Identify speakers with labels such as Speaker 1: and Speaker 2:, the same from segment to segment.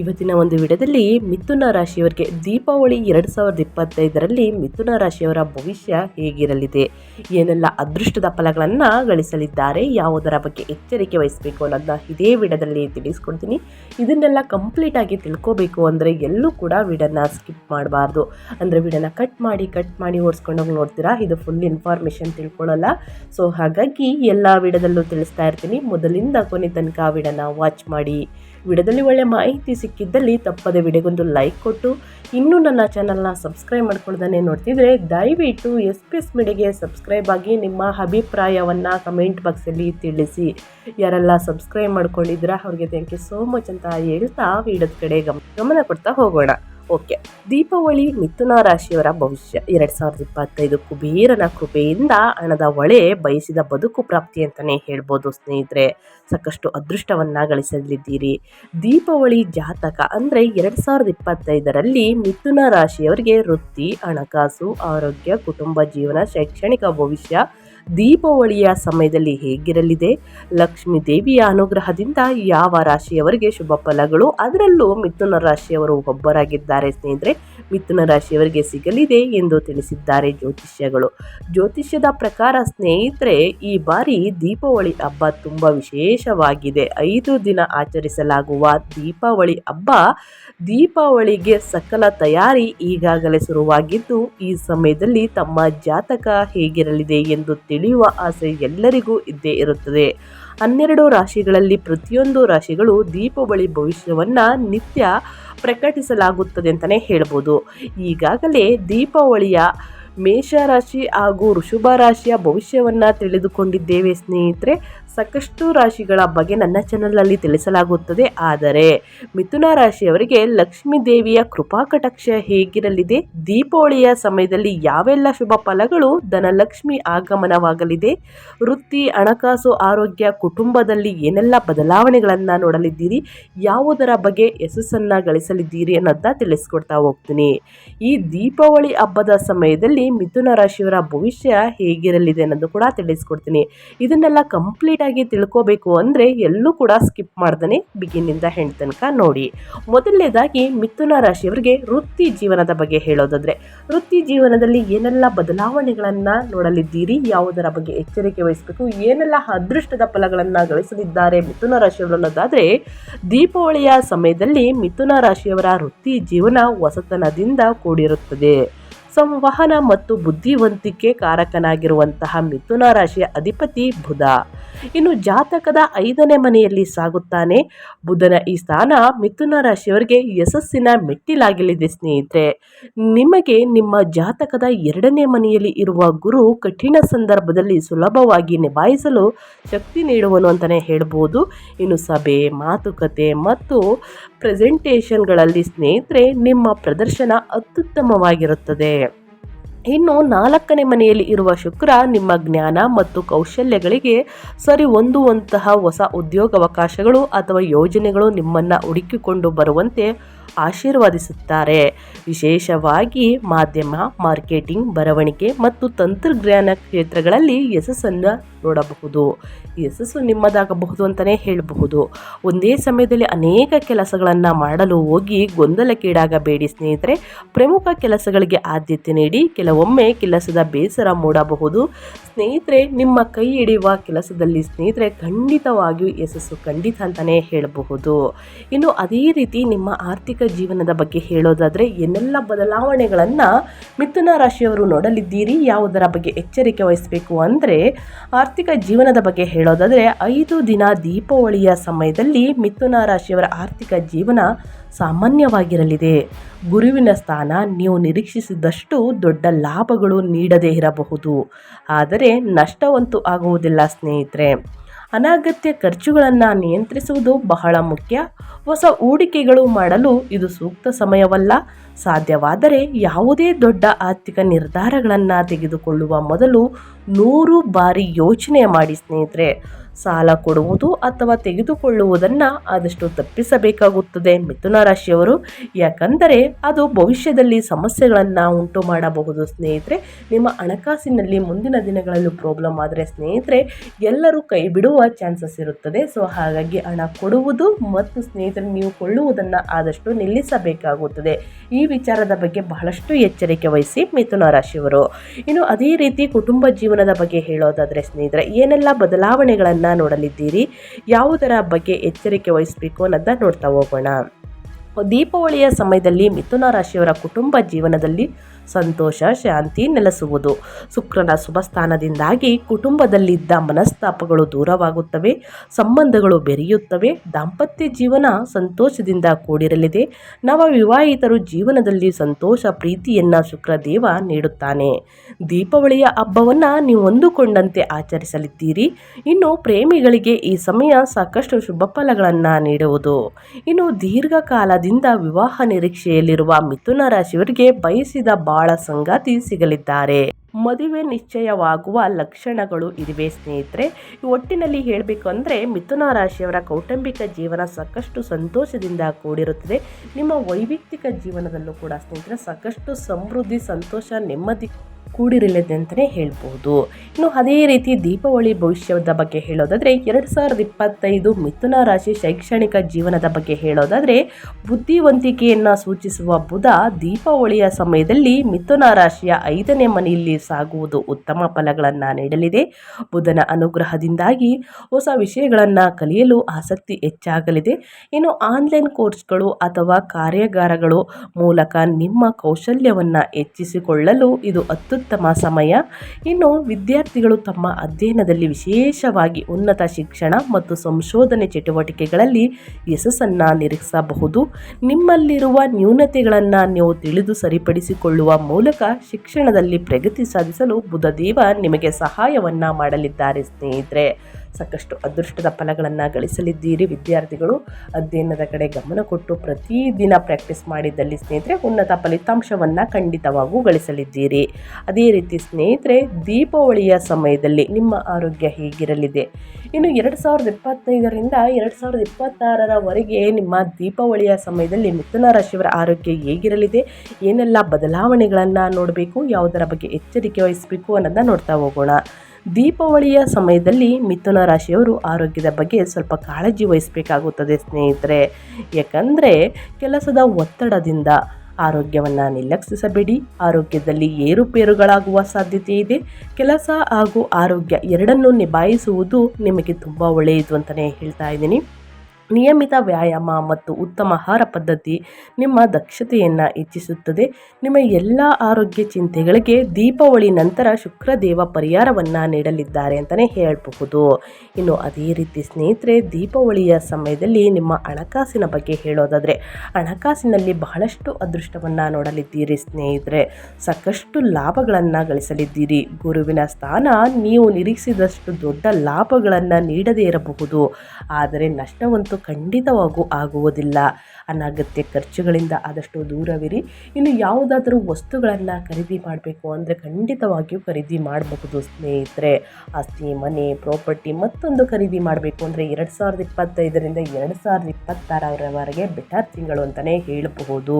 Speaker 1: ಇವತ್ತಿನ ಒಂದು ವಿಡಿಯೋದಲ್ಲಿ ಮಿಥುನ ರಾಶಿಯವರಿಗೆ ದೀಪಾವಳಿ ಎರಡು ಸಾವಿರದ ಇಪ್ಪತ್ತೈದರಲ್ಲಿ ಮಿಥುನ ರಾಶಿಯವರ ಭವಿಷ್ಯ ಹೇಗಿರಲಿದೆ? ಏನೆಲ್ಲ ಅದೃಷ್ಟದ ಫಲಗಳನ್ನು ಗಳಿಸಲಿದ್ದಾರೆ? ಯಾವುದರ ಬಗ್ಗೆ ಎಚ್ಚರಿಕೆ ವಹಿಸಬೇಕು ಅನ್ನೋದನ್ನ ಇದೇ ವಿಡಿಯೋದಲ್ಲಿ ತಿಳಿಸ್ಕೊಡ್ತೀನಿ. ಇದನ್ನೆಲ್ಲ ಕಂಪ್ಲೀಟಾಗಿ ತಿಳ್ಕೋಬೇಕು ಅಂದರೆ ಎಲ್ಲೂ ಕೂಡ ವಿಡಿಯೋನ ಸ್ಕಿಪ್ ಮಾಡಬಾರ್ದು. ಅಂದರೆ ವಿಡಿಯೋನ ಕಟ್ ಮಾಡಿ ಕಟ್ ಮಾಡಿ ಓಡಿಸ್ಕೊಂಡೋಗಿ ನೋಡ್ತೀರಾ? ಇದು ಫುಲ್ ಇನ್ಫಾರ್ಮೇಷನ್ ತಿಳ್ಕೊಳ್ಳಲ್ಲ. ಸೊ ಹಾಗಾಗಿ ಎಲ್ಲ ವಿಡಿಯೋದಲ್ಲೂ ತಿಳಿಸ್ತಾ ಇರ್ತೀನಿ. ಮೊದಲಿಂದ ಕೊನೆ ತನಕ ವಿಡಿಯೋನ ವಾಚ್ ಮಾಡಿ. ವಿಡಿಯೋದಲ್ಲಿ ಒಳ್ಳೆ ಮಾಹಿತಿ ಸಿಕ್ಕಿದ್ದಲ್ಲಿ ತಪ್ಪದೆ ವಿಡಿಯೋಗೊಂದು ಲೈಕ್ ಕೊಟ್ಟು, ಇನ್ನೂ ನನ್ನ ಚಾನಲ್ನ ಸಬ್ಸ್ಕ್ರೈಬ್ ಮಾಡ್ಕೊಳ್ದೇ ನೋಡ್ತಿದ್ರೆ ದಯವಿಟ್ಟು ಎಸ್ ಪಿ ಎಸ್ ಮೀಡಿಯಾಗೆ ಸಬ್ಸ್ಕ್ರೈಬ್ ಆಗಿ ನಿಮ್ಮ ಅಭಿಪ್ರಾಯವನ್ನು ಕಮೆಂಟ್ ಬಾಕ್ಸಲ್ಲಿ ತಿಳಿಸಿ. ಯಾರೆಲ್ಲ ಸಬ್ಸ್ಕ್ರೈಬ್ ಮಾಡ್ಕೊಂಡಿದ್ದೀರಾ ಅವ್ರಿಗೆ ಥ್ಯಾಂಕ್ ಯು ಸೋ ಮಚ್ ಅಂತ ಹೇಳ್ತಾ ವಿಡಿಯೋದ ಕಡೆ ಗಮನ ಗಮನ ಕೊಡ್ತಾ ಹೋಗೋಣ. ಓಕೆ. ದೀಪಾವಳಿ ಮಿಥುನ ರಾಶಿಯವರ ಭವಿಷ್ಯ. ಎರಡ್ ಸಾವಿರದ ಇಪ್ಪತ್ತೈದು ಕುಬೇರನ ಕೃಪೆಯಿಂದ ಹಣದ ಒಳೆ ಬಯಸಿದ ಬದುಕು ಪ್ರಾಪ್ತಿ ಅಂತಾನೆ ಹೇಳ್ಬೋದು ಸ್ನೇಹಿತರೆ. ಸಾಕಷ್ಟು ಅದೃಷ್ಟವನ್ನ ಗಳಿಸಲಿದ್ದೀರಿ. ದೀಪಾವಳಿ ಜಾತಕ ಅಂದ್ರೆ ಎರಡ್ ಸಾವಿರದ ಇಪ್ಪತ್ತೈದರಲ್ಲಿ ಮಿಥುನ ರಾಶಿಯವರಿಗೆ ವೃತ್ತಿ, ಹಣಕಾಸು, ಆರೋಗ್ಯ, ಕುಟುಂಬ ಜೀವನ, ಶೈಕ್ಷಣಿಕ ಭವಿಷ್ಯ ದೀಪಾವಳಿಯ ಸಮಯದಲ್ಲಿ ಹೇಗಿರಲಿದೆ? ಲಕ್ಷ್ಮೀ ದೇವಿಯ ಅನುಗ್ರಹದಿಂದ ಯಾವ ರಾಶಿಯವರಿಗೆ ಶುಭ ಫಲಗಳು? ಅದರಲ್ಲೂ ಮಿಥುನ ರಾಶಿಯವರು ಒಬ್ಬರಾಗಿದ್ದಾರೆ ಸ್ನೇಹಿತರೆ. ಮಿಥುನ ರಾಶಿಯವರಿಗೆ ಸಿಗಲಿದೆ ಎಂದು ತಿಳಿಸಿದ್ದಾರೆ ಜ್ಯೋತಿಷ್ಯಗಳು. ಜ್ಯೋತಿಷ್ಯದ ಪ್ರಕಾರ ಸ್ನೇಹಿತರೆ, ಈ ಬಾರಿ ದೀಪಾವಳಿ ಹಬ್ಬ ತುಂಬ ವಿಶೇಷವಾಗಿದೆ. ಐದು ದಿನ ಆಚರಿಸಲಾಗುವ ದೀಪಾವಳಿ ಹಬ್ಬ ದೀಪಾವಳಿಗೆ ಸಕಲ ತಯಾರಿ ಈಗಾಗಲೇ ಶುರುವಾಗಿದ್ದು, ಈ ಸಮಯದಲ್ಲಿ ತಮ್ಮ ಜಾತಕ ಹೇಗಿರಲಿದೆ ಎಂದು ತಿಳಿಯುವ ಆಸೆ ಎಲ್ಲರಿಗೂ ಇದ್ದೇ ಇರುತ್ತದೆ. ಹನ್ನೆರಡು ರಾಶಿಗಳಲ್ಲಿ ಪ್ರತಿಯೊಂದು ರಾಶಿಗಳು ದೀಪಾವಳಿ ಭವಿಷ್ಯವನ್ನು ನಿತ್ಯ ಪ್ರಕಟಿಸಲಾಗುತ್ತದೆ ಅಂತಲೇ ಹೇಳ್ಬೋದು. ಈಗಾಗಲೇ ದೀಪಾವಳಿಯ ಮೇಷರಾಶಿ ಹಾಗೂ ವೃಷಭ ರಾಶಿಯ ಭವಿಷ್ಯವನ್ನು ತಿಳಿದುಕೊಂಡಿದ್ದೇವೆ ಸ್ನೇಹಿತರೆ. ಸಾಕಷ್ಟು ರಾಶಿಗಳ ಬಗ್ಗೆ ನನ್ನ ಚಾನಲಲ್ಲಿ ತಿಳಿಸಲಾಗುತ್ತದೆ. ಆದರೆ ಮಿಥುನ ರಾಶಿಯವರಿಗೆ ಲಕ್ಷ್ಮೀ ದೇವಿಯ ಕೃಪಾ ಕಟಾಕ್ಷ ಹೇಗಿರಲಿದೆ? ದೀಪಾವಳಿಯ ಸಮಯದಲ್ಲಿ ಯಾವೆಲ್ಲ ಶುಭ ಫಲಗಳು, ಧನಲಕ್ಷ್ಮಿ ಆಗಮನವಾಗಲಿದೆ? ವೃತ್ತಿ, ಹಣಕಾಸು, ಆರೋಗ್ಯ, ಕುಟುಂಬದಲ್ಲಿ ಏನೆಲ್ಲ ಬದಲಾವಣೆಗಳನ್ನು ನೋಡಲಿದ್ದೀರಿ? ಯಾವುದರ ಬಗ್ಗೆ ಯಶಸ್ಸನ್ನು ಗಳಿಸಲಿದ್ದೀರಿ ಅನ್ನೋದನ್ನ ತಿಳಿಸ್ಕೊಡ್ತಾ ಹೋಗ್ತೀನಿ. ಈ ದೀಪಾವಳಿ ಹಬ್ಬದ ಸಮಯದಲ್ಲಿ ಮಿಥುನ ರಾಶಿಯವರ ಭವಿಷ್ಯ ಹೇಗಿರಲಿದೆ ಅನ್ನೋದು ಕೂಡ ತಿಳಿಸ್ಕೊಡ್ತೀನಿ. ಇದನ್ನೆಲ್ಲ ಕಂಪ್ಲೀಟ್ ಆಗಿ ತಿಳ್ಕೋಬೇಕು ಅಂದರೆ ಎಲ್ಲೂ ಕೂಡ ಸ್ಕಿಪ್ ಮಾಡ್ದೇ ಬಿಗಿನಿಂದ ಹೆಣ್ ತನಕ ನೋಡಿ. ಮೊದಲನೇದಾಗಿ ಮಿಥುನ ರಾಶಿಯವರಿಗೆ ವೃತ್ತಿ ಜೀವನದ ಬಗ್ಗೆ ಹೇಳೋದಾದ್ರೆ, ವೃತ್ತಿ ಜೀವನದಲ್ಲಿ ಏನೆಲ್ಲ ಬದಲಾವಣೆಗಳನ್ನು ನೋಡಲಿದ್ದೀರಿ, ಯಾವುದರ ಬಗ್ಗೆ ಎಚ್ಚರಿಕೆ ವಹಿಸಬೇಕು, ಏನೆಲ್ಲ ಅದೃಷ್ಟದ ಫಲಗಳನ್ನು ಗಳಿಸಲಿದ್ದಾರೆ ಮಿಥುನ ರಾಶಿಯವರು ಅನ್ನೋದಾದರೆ, ದೀಪಾವಳಿಯ ಸಮಯದಲ್ಲಿ ಮಿಥುನ ರಾಶಿಯವರ ವೃತ್ತಿ ಜೀವನ ಹೊಸತನದಿಂದ ಕೂಡಿರುತ್ತದೆ. ಸಂವಹನ ಮತ್ತು ಬುದ್ಧಿವಂತಿಕೆ ಕಾರಕನಾಗಿರುವಂತಹ ಮಿಥುನ ರಾಶಿಯ ಅಧಿಪತಿ ಬುಧ. ಇನ್ನು ಜಾತಕದ ಐದನೇ ಮನೆಯಲ್ಲಿ ಸಾಗುತ್ತಾನೆ. ಬುಧನ ಈ ಸ್ಥಾನ ಮಿಥುನ ರಾಶಿಯವರಿಗೆ ಯಶಸ್ಸಿನ ಮೆಟ್ಟಿಲಾಗಲಿದೆ ಸ್ನೇಹಿತರೆ. ನಿಮಗೆ ನಿಮ್ಮ ಜಾತಕದ ಎರಡನೇ ಮನೆಯಲ್ಲಿ ಇರುವ ಗುರು ಕಠಿಣ ಸಂದರ್ಭದಲ್ಲಿ ಸುಲಭವಾಗಿ ನಿಭಾಯಿಸಲು ಶಕ್ತಿ ನೀಡುವನು ಅಂತಲೇ ಹೇಳ್ಬೋದು. ಇನ್ನು ಸಭೆ, ಮಾತುಕತೆ ಮತ್ತು ಪ್ರೆಸೆಂಟೇಷನ್ಗಳಲ್ಲಿ ಸ್ನೇಹಿತರೆ ನಿಮ್ಮ ಪ್ರದರ್ಶನ ಅತ್ಯುತ್ತಮವಾಗಿರುತ್ತದೆ. ಇನ್ನು ನಾಲ್ಕನೇ ಮನೆಯಲ್ಲಿ ಇರುವ ಶುಕ್ರ ನಿಮ್ಮ ಜ್ಞಾನ ಮತ್ತು ಕೌಶಲ್ಯಗಳಿಗೆ ಸರಿ ಹೊಂದುವಂತಹ ಹೊಸ ಉದ್ಯೋಗಾವಕಾಶಗಳು ಅಥವಾ ಯೋಜನೆಗಳು ನಿಮ್ಮನ್ನು ಹುಡುಕಿಕೊಂಡು ಬರುವಂತೆ ಆಶೀರ್ವಾದಿಸುತ್ತಾರೆ. ವಿಶೇಷವಾಗಿ ಮಾಧ್ಯಮ, ಮಾರ್ಕೆಟಿಂಗ್, ಬರವಣಿಗೆ ಮತ್ತು ತಂತ್ರಜ್ಞಾನ ಕ್ಷೇತ್ರಗಳಲ್ಲಿ ಯಶಸ್ಸನ್ನು ನೋಡಬಹುದು. ಯಶಸ್ಸು ನಿಮ್ಮದಾಗಬಹುದು ಅಂತಲೇ ಹೇಳಬಹುದು. ಒಂದೇ ಸಮಯದಲ್ಲಿ ಅನೇಕ ಕೆಲಸಗಳನ್ನು ಮಾಡಲು ಹೋಗಿ ಗೊಂದಲಕ್ಕೀಡಾಗಬೇಡಿ ಸ್ನೇಹಿತರೆ. ಪ್ರಮುಖ ಕೆಲಸಗಳಿಗೆ ಆದ್ಯತೆ ನೀಡಿ ಕೆಲವೊಮ್ಮೆ ಕೆಲಸದ ಬೇಸರ ಮೂಡಬಹುದು. ಸ್ನೇಹಿತರೆ, ನಿಮ್ಮ ಕೈ ಹಿಡಿಯುವ ಕೆಲಸದಲ್ಲಿ ಸ್ನೇಹಿತರೆ ಖಂಡಿತವಾಗಿಯೂ ಯಶಸ್ಸು ಖಂಡಿತ ಅಂತಲೇ ಹೇಳಬಹುದು. ಇನ್ನು ಅದೇ ರೀತಿ ನಿಮ್ಮ ಆರ್ಥಿಕ ಜೀವನದ ಬಗ್ಗೆ ಹೇಳೋದಾದರೆ ಏನೆಲ್ಲ ಬದಲಾವಣೆಗಳನ್ನು ಮಿಥುನ ರಾಶಿಯವರು ನೋಡಲಿದ್ದೀರಿ, ಯಾವುದರ ಬಗ್ಗೆ ಎಚ್ಚರಿಕೆ ವಹಿಸಬೇಕು ಅಂದರೆ ಆರ್ಥಿಕ ಜೀವನದ ಬಗ್ಗೆ ಹೇಳೋದಾದರೆ ಐದು ದಿನ ದೀಪಾವಳಿಯ ಸಮಯದಲ್ಲಿ ಮಿಥುನ ರಾಶಿಯವರ ಆರ್ಥಿಕ ಜೀವನ ಸಾಮಾನ್ಯವಾಗಿರಲಿದೆ. ಗುರುವಿನ ಸ್ಥಾನ ನೀವು ನಿರೀಕ್ಷಿಸಿದಷ್ಟು ದೊಡ್ಡ ಲಾಭಗಳು ನೀಡದೇ ಇರಬಹುದು. ಆದರೆ ನಷ್ಟವಂತೂ ಆಗುವುದಿಲ್ಲ ಸ್ನೇಹಿತರೆ. ಅನಗತ್ಯ ಖರ್ಚುಗಳನ್ನು ನಿಯಂತ್ರಿಸುವುದು ಬಹಳ ಮುಖ್ಯ. ಹೊಸ ಹೂಡಿಕೆಗಳು ಮಾಡಲು ಇದು ಸೂಕ್ತ ಸಮಯವಲ್ಲ. ಸಾಧ್ಯವಾದರೆ ಯಾವುದೇ ದೊಡ್ಡ ಆರ್ಥಿಕ ನಿರ್ಧಾರಗಳನ್ನು ತೆಗೆದುಕೊಳ್ಳುವ ಮೊದಲು ನೂರು ಬಾರಿ ಯೋಚನೆ ಮಾಡಿ ಸ್ನೇಹಿತರೆ. ಸಾಲ ಕೊಡುವುದು ಅಥವಾ ತೆಗೆದುಕೊಳ್ಳುವುದನ್ನು ಆದಷ್ಟು ತಪ್ಪಿಸಬೇಕಾಗುತ್ತದೆ ಮಿಥುನ ರಾಶಿಯವರು. ಯಾಕಂದರೆ ಅದು ಭವಿಷ್ಯದಲ್ಲಿ ಸಮಸ್ಯೆಗಳನ್ನು ಉಂಟು ಮಾಡಬಹುದು. ಸ್ನೇಹಿತರೆ, ನಿಮ್ಮ ಹಣಕಾಸಿನಲ್ಲಿ ಮುಂದಿನ ದಿನಗಳಲ್ಲೂ ಪ್ರಾಬ್ಲಮ್ ಆದರೆ ಸ್ನೇಹಿತರೆ, ಎಲ್ಲರೂ ಕೈ ಬಿಡುವ ಚಾನ್ಸಸ್ ಇರುತ್ತದೆ. ಸೊ ಹಾಗಾಗಿ ಹಣ ಕೊಡುವುದು ಮತ್ತು ಸ್ನೇಹಿತರೆ, ನೀವು ಕೊಳ್ಳುವುದನ್ನು ಆದಷ್ಟು ನಿಲ್ಲಿಸಬೇಕಾಗುತ್ತದೆ. ಈ ವಿಚಾರದ ಬಗ್ಗೆ ಬಹಳಷ್ಟು ಎಚ್ಚರಿಕೆ ವಹಿಸಿ ಮಿಥುನ ರಾಶಿಯವರು. ಇನ್ನು ಅದೇ ರೀತಿ ಕುಟುಂಬ ಜೀವನದ ಬಗ್ಗೆ ಹೇಳೋದಾದರೆ ಸ್ನೇಹಿತರೆ, ಏನೆಲ್ಲ ಬದಲಾವಣೆಗಳನ್ನು ನೋಡಲಿದ್ದೀರಿ? ಯಾವುದರ ಬಗ್ಗೆ ಎಚ್ಚರಿಕೆ ವಹಿಸಬೇಕು ಅನ್ನೋದನ್ನ ನೋಡ್ತಾ ಹೋಗೋಣ. ದೀಪಾವಳಿಯ ಸಮಯದಲ್ಲಿ ಮಿಥುನ ರಾಶಿಯವರ ಕುಟುಂಬ ಜೀವನದಲ್ಲಿ ಸಂತೋಷ, ಶಾಂತಿ ನೆಲೆಸುವುದು. ಶುಕ್ರನ ಶುಭಸ್ಥಾನದಿಂದಾಗಿ ಕುಟುಂಬದಲ್ಲಿದ್ದ ಮನಸ್ತಾಪಗಳು ದೂರವಾಗುತ್ತವೆ, ಸಂಬಂಧಗಳು ಬೆರೆಯುತ್ತವೆ, ದಾಂಪತ್ಯ ಜೀವನ ಸಂತೋಷದಿಂದ ಕೂಡಿರಲಿದೆ. ನವ ವಿವಾಹಿತರು ಜೀವನದಲ್ಲಿ ಸಂತೋಷ, ಪ್ರೀತಿಯನ್ನು ಶುಕ್ರದೇವ ನೀಡುತ್ತಾನೆ. ದೀಪಾವಳಿಯ ಹಬ್ಬವನ್ನು ನೀವು ಹೊಂದಿಕೊಂಡಂತೆ ಆಚರಿಸಲಿದ್ದೀರಿ. ಇನ್ನು ಪ್ರೇಮಿಗಳಿಗೆ ಈ ಸಮಯ ಸಾಕಷ್ಟು ಶುಭ ಫಲಗಳನ್ನು ನೀಡುವುದು. ಇನ್ನು ದೀರ್ಘಕಾಲದಿಂದ ವಿವಾಹ ನಿರೀಕ್ಷೆಯಲ್ಲಿರುವ ಮಿಥುನ ರಾಶಿಯವರಿಗೆ ಬಯಸಿದ ಬಾಳ ಸಂಗಾತಿ ಸಿಗಲಿದ್ದಾರೆ. ಮದುವೆ ನಿಶ್ಚಯವಾಗುವ ಲಕ್ಷಣಗಳು ಇದಿವೆ ಸ್ನೇಹಿತರೆ. ಒಟ್ಟಿನಲ್ಲಿ ಹೇಳಬೇಕು ಅಂದರೆ ಮಿಥುನ ರಾಶಿಯವರ ಕೌಟುಂಬಿಕ ಜೀವನ ಸಾಕಷ್ಟು ಸಂತೋಷದಿಂದ ಕೂಡಿರುತ್ತದೆ. ನಿಮ್ಮ ವೈಯಕ್ತಿಕ ಜೀವನದಲ್ಲೂ ಕೂಡ ಸ್ನೇಹಿತರೆ ಸಾಕಷ್ಟು ಸಮೃದ್ಧಿ, ಸಂತೋಷ, ನೆಮ್ಮದಿ ಕೂಡಿರಲಿದೆ ಅಂತಲೇ ಹೇಳ್ಬೋದು. ಇನ್ನು ಅದೇ ರೀತಿ ದೀಪಾವಳಿ ಭವಿಷ್ಯದ ಬಗ್ಗೆ ಹೇಳೋದಾದರೆ ಎರಡು ಸಾವಿರದ ಇಪ್ಪತ್ತೈದು ಮಿಥುನ ರಾಶಿ ಶೈಕ್ಷಣಿಕ ಜೀವನದ ಬಗ್ಗೆ ಹೇಳೋದಾದರೆ ಬುದ್ಧಿವಂತಿಕೆಯನ್ನು ಸೂಚಿಸುವ ಬುಧ ದೀಪಾವಳಿಯ ಸಮಯದಲ್ಲಿ ಮಿಥುನ ರಾಶಿಯ ಐದನೇ ಮನೆಯಲ್ಲಿ ಸಾಗುವುದು ಉತ್ತಮ ಫಲಗಳನ್ನು ನೀಡಲಿದೆ. ಬುಧನ ಅನುಗ್ರಹದಿಂದಾಗಿ ಹೊಸ ವಿಷಯಗಳನ್ನು ಕಲಿಯಲು ಆಸಕ್ತಿ ಹೆಚ್ಚಾಗಲಿದೆ. ಇನ್ನು ಆನ್ಲೈನ್ ಕೋರ್ಸ್ಗಳು ಅಥವಾ ಕಾರ್ಯಾಗಾರಗಳು ಮೂಲಕ ನಿಮ್ಮ ಕೌಶಲ್ಯವನ್ನು ಹೆಚ್ಚಿಸಿಕೊಳ್ಳಲು ಇದು ಅತ್ಯುತ್ತಮ ಸಮಯ. ಇನ್ನು ವಿದ್ಯಾರ್ಥಿಗಳು ತಮ್ಮ ಅಧ್ಯಯನದಲ್ಲಿ ವಿಶೇಷವಾಗಿ ಉನ್ನತ ಶಿಕ್ಷಣ ಮತ್ತು ಸಂಶೋಧನೆ ಚಟುವಟಿಕೆಗಳಲ್ಲಿ ಯಶಸ್ಸನ್ನು ನಿರೀಕ್ಷಿಸಬಹುದು. ನಿಮ್ಮಲ್ಲಿರುವ ನ್ಯೂನತೆಗಳನ್ನು ನೀವು ತಿಳಿದು ಸರಿಪಡಿಸಿಕೊಳ್ಳುವ ಮೂಲಕ ಶಿಕ್ಷಣದಲ್ಲಿ ಪ್ರಗತಿ ಸಾಧಿಸಲು ಬುಧದೇವ ನಿಮಗೆ ಸಹಾಯವನ್ನು ಮಾಡಲಿದ್ದಾರೆ ಸ್ನೇಹಿತರೆ. ಸಾಕಷ್ಟು ಅದೃಷ್ಟದ ಫಲಗಳನ್ನು ಗಳಿಸಲಿದ್ದೀರಿ. ವಿದ್ಯಾರ್ಥಿಗಳು ಅಧ್ಯಯನದ ಕಡೆ ಗಮನ ಕೊಟ್ಟು ಪ್ರತಿದಿನ ಪ್ರಾಕ್ಟೀಸ್ ಮಾಡಿದ್ದಲ್ಲಿ ಸ್ನೇಹಿತರೆ ಉನ್ನತ ಫಲಿತಾಂಶವನ್ನು ಖಂಡಿತವಾಗೂ ಗಳಿಸಲಿದ್ದೀರಿ. ಅದೇ ರೀತಿ ಸ್ನೇಹಿತರೆ ದೀಪಾವಳಿಯ ಸಮಯದಲ್ಲಿ ನಿಮ್ಮ ಆರೋಗ್ಯ ಹೇಗಿರಲಿದೆ? ಇನ್ನು ಎರಡು ಸಾವಿರದ ಇಪ್ಪತ್ತೈದರಿಂದ ಎರಡು ಸಾವಿರದ ಇಪ್ಪತ್ತಾರರವರೆಗೆ ನಿಮ್ಮ ದೀಪಾವಳಿಯ ಸಮಯದಲ್ಲಿ ಮಿಥುನ ರಾಶಿಯವರ ಆರೋಗ್ಯ ಹೇಗಿರಲಿದೆ? ಏನೆಲ್ಲ ಬದಲಾವಣೆಗಳನ್ನು ನೋಡಬೇಕು? ಯಾವುದರ ಬಗ್ಗೆ ಎಚ್ಚರಿಕೆ ವಹಿಸಬೇಕು ಅನ್ನೋದನ್ನ ನೋಡ್ತಾ ಹೋಗೋಣ. ದೀಪಾವಳಿಯ ಸಮಯದಲ್ಲಿ ಮಿಥುನ ರಾಶಿಯವರು ಆರೋಗ್ಯದ ಬಗ್ಗೆ ಸ್ವಲ್ಪ ಕಾಳಜಿ ವಹಿಸಬೇಕಾಗುತ್ತದೆ ಸ್ನೇಹಿತರೆ. ಯಾಕಂದರೆ ಕೆಲಸದ ಒತ್ತಡದಿಂದ ಆರೋಗ್ಯವನ್ನು ನಿರ್ಲಕ್ಷಿಸಬೇಡಿ ಆರೋಗ್ಯದಲ್ಲಿ ಏರುಪೇರುಗಳಾಗುವ ಸಾಧ್ಯತೆ ಇದೆ. ಕೆಲಸ ಹಾಗೂ ಆರೋಗ್ಯ ಎರಡನ್ನೂ ನಿಭಾಯಿಸುವುದು ನಿಮಗೆ ತುಂಬ ಒಳ್ಳೆಯದು ಅಂತಲೇ ಹೇಳ್ತಾ ಇದ್ದೀನಿ. ನಿಯಮಿತ ವ್ಯಾಯಾಮ ಮತ್ತು ಉತ್ತಮ ಆಹಾರ ಪದ್ಧತಿ ನಿಮ್ಮ ದಕ್ಷತೆಯನ್ನು ಹೆಚ್ಚಿಸುತ್ತದೆ. ನಿಮ್ಮ ಎಲ್ಲ ಆರೋಗ್ಯ ಚಿಂತೆಗಳಿಗೆ ದೀಪಾವಳಿ ನಂತರ ಶುಕ್ರದೇವ ಪರಿಹಾರವನ್ನು ನೀಡಲಿದ್ದಾರೆ ಅಂತಲೇ ಹೇಳಬಹುದು. ಇನ್ನು ಅದೇ ರೀತಿ ಸ್ನೇಹಿತರೆ, ದೀಪಾವಳಿಯ ಸಮಯದಲ್ಲಿ ನಿಮ್ಮ ಹಣಕಾಸಿನ ಬಗ್ಗೆ ಹೇಳೋದಾದರೆ, ಹಣಕಾಸಿನಲ್ಲಿ ಬಹಳಷ್ಟು ಅದೃಷ್ಟವನ್ನು ನೋಡಲಿದ್ದೀರಿ ಸ್ನೇಹಿತರೆ. ಸಾಕಷ್ಟು ಲಾಭಗಳನ್ನು ಗಳಿಸಲಿದ್ದೀರಿ. ಗುರುವಿನ ಸ್ಥಾನ ನೀವು ನಿರೀಕ್ಷಿಸಿದಷ್ಟು ದೊಡ್ಡ ಲಾಭಗಳನ್ನು ನೀಡದೇ ಇರಬಹುದು. ಆದರೆ ನಷ್ಟವಂತೂ ಖಂಡಿತವಾಗೂ ಆಗುವುದಿಲ್ಲ. ಅನಗತ್ಯ ಖರ್ಚುಗಳಿಂದ ಆದಷ್ಟು ದೂರವಿರಿ. ಇನ್ನು ಯಾವುದಾದರೂ ವಸ್ತುಗಳನ್ನು ಖರೀದಿ ಮಾಡಬೇಕು ಅಂದರೆ ಖಂಡಿತವಾಗಿಯೂ ಖರೀದಿ ಮಾಡಬಹುದು ಸ್ನೇಹಿತರೆ. ಆಸ್ತಿ, ಮನೆ, ಪ್ರಾಪರ್ಟಿ ಮತ್ತೊಂದು ಖರೀದಿ ಮಾಡಬೇಕು ಅಂದರೆ ಎರಡು ಸಾವಿರದ ಇಪ್ಪತ್ತೈದರಿಂದ ಎರಡು ಸಾವಿರದ ಇಪ್ಪತ್ತಾರರವರೆಗೆ ಬೆಟರ್ ತಿಂಗಳು ಅಂತಲೇ ಹೇಳಬಹುದು.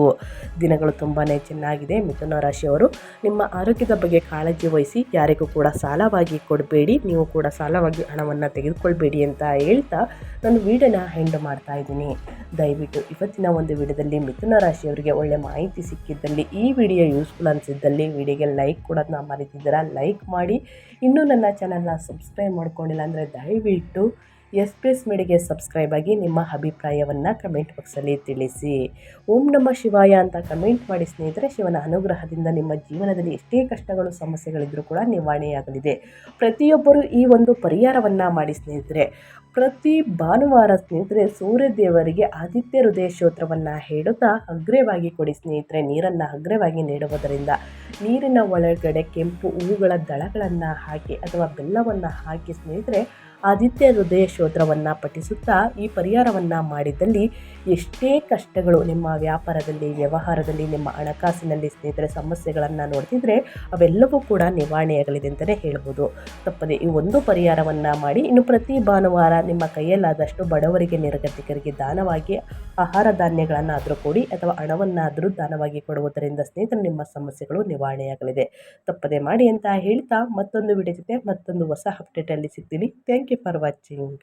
Speaker 1: ದಿನಗಳು ತುಂಬಾ ಚೆನ್ನಾಗಿದೆ. ಮಿಥುನ ರಾಶಿಯವರು, ನಿಮ್ಮ ಆರೋಗ್ಯದ ಬಗ್ಗೆ ಕಾಳಜಿ ವಹಿಸಿ, ಯಾರಿಗೂ ಕೂಡ ಸಾಲವಾಗಿ ಕೊಡಬೇಡಿ. ನೀವು ಕೂಡ ಸಾಲವಾಗಿ ಹಣವನ್ನು ತೆಗೆದುಕೊಳ್ಬೇಡಿ ಅಂತ ಹೇಳ್ತಾ ನಾನು ವೀಡಿಯೋನ ಹೆಂಡ್ ಮಾಡ್ತಾ ಇದ್ದೀನಿ. ದಯವಿಟ್ಟು ಇವತ್ತಿನ ಒಂದು ವಿಡಿಯೋದಲ್ಲಿ ಮಿಥುನ ರಾಶಿಯವರಿಗೆ ಒಳ್ಳೆ ಮಾಹಿತಿ ಸಿಕ್ಕಿದ್ದಲ್ಲಿ ಈ ವಿಡಿಯೋ ಯೂಸ್ಫುಲ್ ಅನಿಸಿದ್ದಲ್ಲಿ ವಿಡಿಯೋಗೆ ಲೈಕ್ ಕೊಡೋದನ್ನ ಮರೀತಿದ್ದೀರಾ? ಲೈಕ್ ಮಾಡಿ. ಇನ್ನೂ ನನ್ನ ಚಾನಲ್ನ ಸಬ್ಸ್ಕ್ರೈಬ್ ಮಾಡ್ಕೊಂಡಿಲ್ಲ ಅಂದರೆ ದಯವಿಟ್ಟು ಎಸ್ ಪಿ ಎಸ್ ಮೀಡಿಗೆ ಸಬ್ಸ್ಕ್ರೈಬ್ ಆಗಿ ನಿಮ್ಮ ಅಭಿಪ್ರಾಯವನ್ನು ಕಮೆಂಟ್ ಬಾಕ್ಸಲ್ಲಿ ತಿಳಿಸಿ. ಓಂ ನಮ ಶಿವಾಯ ಅಂತ ಕಮೆಂಟ್ ಮಾಡಿ ಸ್ನೇಹಿತರೆ, ಶಿವನ ಅನುಗ್ರಹದಿಂದ ನಿಮ್ಮ ಜೀವನದಲ್ಲಿ ಎಷ್ಟೇ ಕಷ್ಟಗಳು ಸಮಸ್ಯೆಗಳಿದ್ದರೂ ಕೂಡ ನಿವಾರಣೆಯಾಗಲಿದೆ. ಪ್ರತಿಯೊಬ್ಬರು ಈ ಒಂದು ಪರಿಹಾರವನ್ನು ಮಾಡಿ ಸ್ನೇಹಿತರೆ. ಪ್ರತಿ ಭಾನುವಾರ ಸ್ನೇಹಿತರೆ ಸೂರ್ಯದೇವರಿಗೆ ಆದಿತ್ಯ ಹೃದಯ ಸ್ತೋತ್ರವನ್ನು ಹೇಳುತ್ತಾ ಅಗ್ರವಾಗಿ ಕೊಡಿ ಸ್ನೇಹಿತರೆ. ನೀರನ್ನು ಅಗ್ರವಾಗಿ ನೀಡುವುದರಿಂದ ನೀರಿನ ಒಳಗಡೆ ಕೆಂಪು ಹೂವುಗಳ ದಳಗಳನ್ನು ಹಾಕಿ ಅಥವಾ ಬೆಲ್ಲವನ್ನು ಹಾಕಿ ಸ್ನೇಹಿತರೆ ಆದಿತ್ಯ ಹೃದಯ ಸ್ತೋತ್ರವನ್ನು ಪಠಿಸುತ್ತಾ ಈ ಪರಿಹಾರವನ್ನು ಮಾಡಿದಲ್ಲಿ ಎಷ್ಟೇ ಕಷ್ಟಗಳು ನಿಮ್ಮ ವ್ಯಾಪಾರದಲ್ಲಿ, ವ್ಯವಹಾರದಲ್ಲಿ, ನಿಮ್ಮ ಹಣಕಾಸಿನಲ್ಲಿ ಸ್ನೇಹಿತರೆ ಸಮಸ್ಯೆಗಳನ್ನು ನೋಡ್ತಿದ್ರೆ ಅವೆಲ್ಲವೂ ಕೂಡ ನಿವಾರಣೆಯಾಗಲಿದೆ ಅಂತಲೇ ಹೇಳ್ಬೋದು. ತಪ್ಪದೆ ಈ ಒಂದು ಪರಿಹಾರವನ್ನು ಮಾಡಿ ಇನ್ನು ಪ್ರತಿ ಭಾನುವಾರ ನಿಮ್ಮ ಕೈಯಲ್ಲಾದಷ್ಟು ಬಡವರಿಗೆ ನಿರ್ಗತಿಕರಿಗೆ ದಾನವಾಗಿ ಆಹಾರ ಧಾನ್ಯಗಳನ್ನಾದರೂ ಕೊಡಿ ಅಥವಾ ಹಣವನ್ನಾದರೂ ದಾನವಾಗಿ ಕೊಡುವುದರಿಂದ ಸ್ನೇಹಿತರು ನಿಮ್ಮ ಸಮಸ್ಯೆಗಳು ನಿವಾರಣೆಯಾಗಲಿದೆ. ತಪ್ಪದೆ ಮಾಡಿ ಅಂತ ಹೇಳ್ತಾ ಮತ್ತೊಂದು ವಿಡಿಯೋ ಜೊತೆ ಮತ್ತೊಂದು ಹೊಸ ಅಪ್ಡೇಟಲ್ಲಿ ಸಿಗ್ತೀನಿ. Thank you for watching